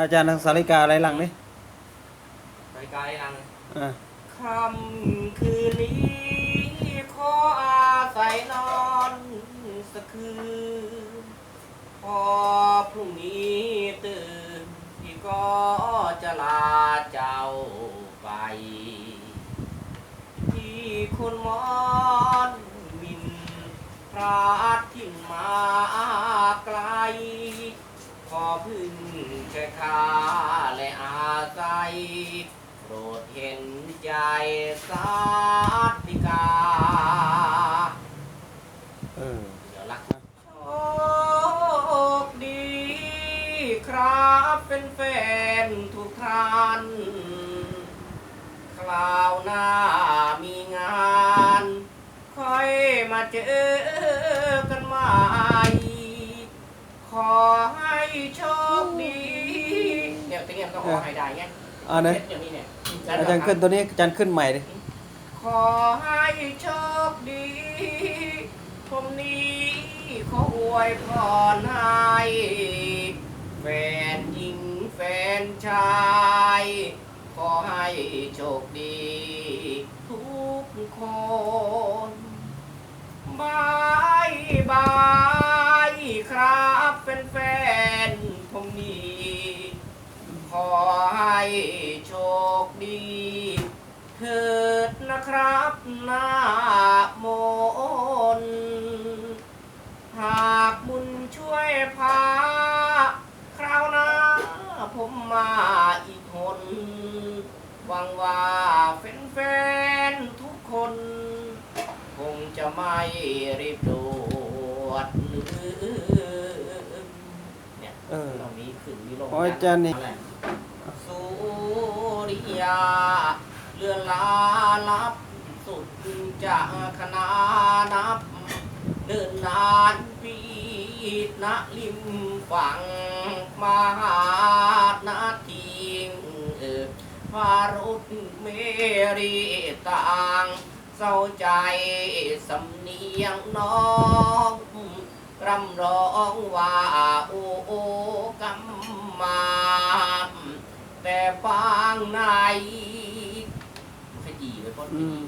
อาจารย์ทางสาริกาอะไรหลังนี่รายการยังอ่าคำคืนนี้ขออาศัยนอนสักคืน พอพรุ่งนี้ตื่นพี่ก็จะลาเจ้าไป ที่คุณหมอนมินพระที่มาไกล ขอพึ่งแค่ข้าและอาศัยโปรดเห็นใจสาธิกาเออเดี๋ยวรักโชคดี ครับเป็นแฟนทุกท่าน คราวหน้ามีงาน ค่อยมาเจอกันใหม่ขอให้ โชคดีเนี่ยตรงเนี้ยต้องขอให้ได้ไงอ่าไหนเช็ดอย่างนี้เนี่ยอาจารย์ขึ้นตัวนี้อาจารย์ขึ้นใหม่ดิขอให้โชคดี ผมนี้ขออวยพรให้แฟนหญิงแฟนชาย ขอให้โชคดี ทุกคนบายบาย ขอให้โชคดีเถิดนะครับนาโมนหากบุญช่วยพา คราวหน้าผมมาอีกคนหวังว่าแฟนๆทุกคน คงจะไม่รีบโด่วนเนี่ย เออ ตรงนี้ขึ้นมีลงอ๋ออาจารย์นี่ะไรสุริยาเรือลาลับ สุดจะขนานับ เดินนานปีนะริมฝั่งมหานาทีเออพารุษเมรีต่างเศร้าใจสำเนียงน้อง รำร้องว่า แต่ฟังในขยี้ไว้ก่อนอืม